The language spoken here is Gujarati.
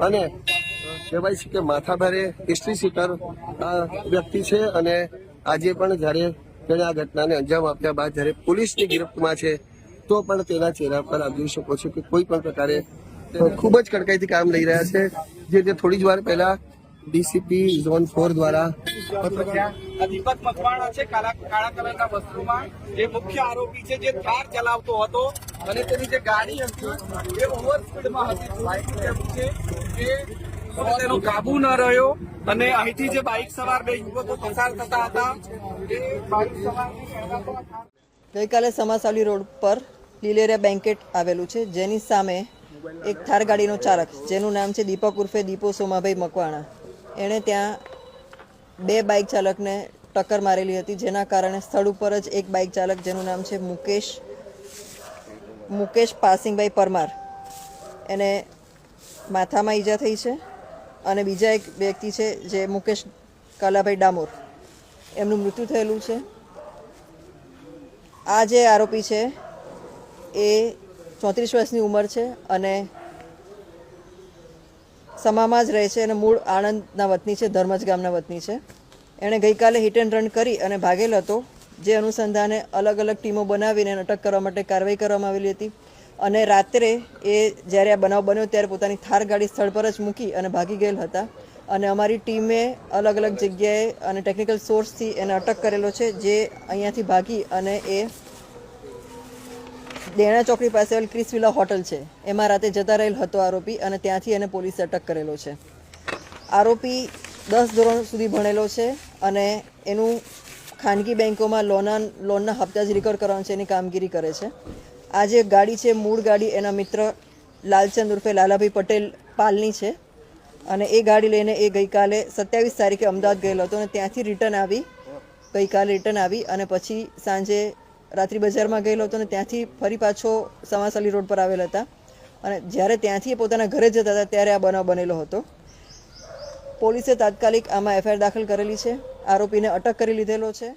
અને કહેવાય છે કે માથાભારે હિસ્ટ્રી સીટર વ્યક્તિ છે અને આજે પણ જ્યારે તેણે આ ઘટનાને અંજામ આપ્યા બાદ જ્યારે પોલીસની ગિરફ્તમાં છે, તો પણ તેના ચહેરા પર આપ જોઈ શકો છો કે કોઈ પણ પ્રકારે ખૂબ જ કડકાઈથી કામ લઈ રહ્યા છે. જે તે થોડી જ વાર પહેલા ડીસીપી ઝોન ફોર દ્વારા આ દીપક મકવાણા છે કાળા કાળા કલરના વસ્ત્રોમાં જે મુખ્ય આરોપી છે જે થાર ચલાવતો હતો અને તેની જે ગાડી હતી એ ઓવર સ્પીડમાં હતી. બાઇક છે કે તેનો કાબુ ન રહ્યો અને અહીંથી જે બાઇક સવાર બે યુવકો પસાર થતા હતા એ બાઇક થાર ગઈકાલે સમાસાલી રોડ પર લીલેરિયા બેન્કેટ આવેલું છે જેની સામે એક થાર ગાડીનો ચાલક જેનું નામ છે દીપક ઉર્ફે દીપો સોમાભાઈ મકવાણા. એણે ત્યાં બે બાઇક ચાલકને ટક્કર મારેલી હતી, જેના કારણે સ્થળ ઉપર જ એક બાઇક ચાલક, જેનું નામ છે મુકેશ મુકેશ પાસિંગભાઈ પરમાર. એને માથામાં ઈજા થઈ છે અને બીજા એક વ્યક્તિ છે જે મુકેશ કાલાભાઈ ડામોર. એમનું મૃત્યુ થયેલું છે. આ જે આરોપી છે એ ચોત્રીસ વર્ષની ઉંમર છે અને સમામાં જ રહે છે અને મૂળ આણંદના વતની છે, ધર્મજ ગામના વતની છે. એણે ગઈકાલે હિટ એન્ડ રન કરી અને ભાગેલ હતો, જે અનુસંધાને અલગ અલગ ટીમો બનાવીને એને અટક કરવા માટે કાર્યવાહી કરવામાં આવેલી હતી. અને રાત્રે એ જ્યારે આ બનાવ બન્યો ત્યારે પોતાની થાર ગાડી સ્થળ પર જ મૂકી અને ભાગી ગયેલ હતા. અને અમારી ટીમે અલગ અલગ જગ્યાએ અને ટેકનિકલ સોર્સથી એને અટક કરેલો છે, જે અહીંયાથી ભાગી અને એ દેણા ચોકડી પાસે આવેલ ક્રિસ વિલા હોટલ છે. એમાં રાતે જતા રહેલ હતો આરોપી અને ત્યાંથી એને પોલીસે અટક કરેલો છે. આરોપી દસ ધોરણ સુધી ભણેલો છે અને એનું ખાનગી બેંકોમાં લોના લોનના હપ્તા જ રિકવર કરવાનું છે, એની કામગીરી કરે છે. આ જે ગાડી છે, મૂળ ગાડી, એના મિત્ર લાલચંદ ઉર્ફે લાલાભાઈ પટેલ પાલની છે અને એ ગાડી લઈને એ ગઈકાલે સત્યાવીસ તારીખે અમદાવાદ ગયેલો હતો અને ત્યાંથી રિટર્ન આવી. ગઈકાલે રિટર્ન આવી અને પછી સાંજે રાત્રિ બજારમાં ગયેલો હતો અને ત્યાંથી ફરી પાછો સમાસાલી રોડ પર આવેલા હતા. અને જ્યારે ત્યાંથી એ પોતાના ઘરે જતા હતા, ત્યારે આ બનાવ બનેલો હતો. પોલીસે તાત્કાલિક આમાં એફઆઈઆર દાખલ કરેલી છે. આરોપીને અટક કરી લીધેલો છે.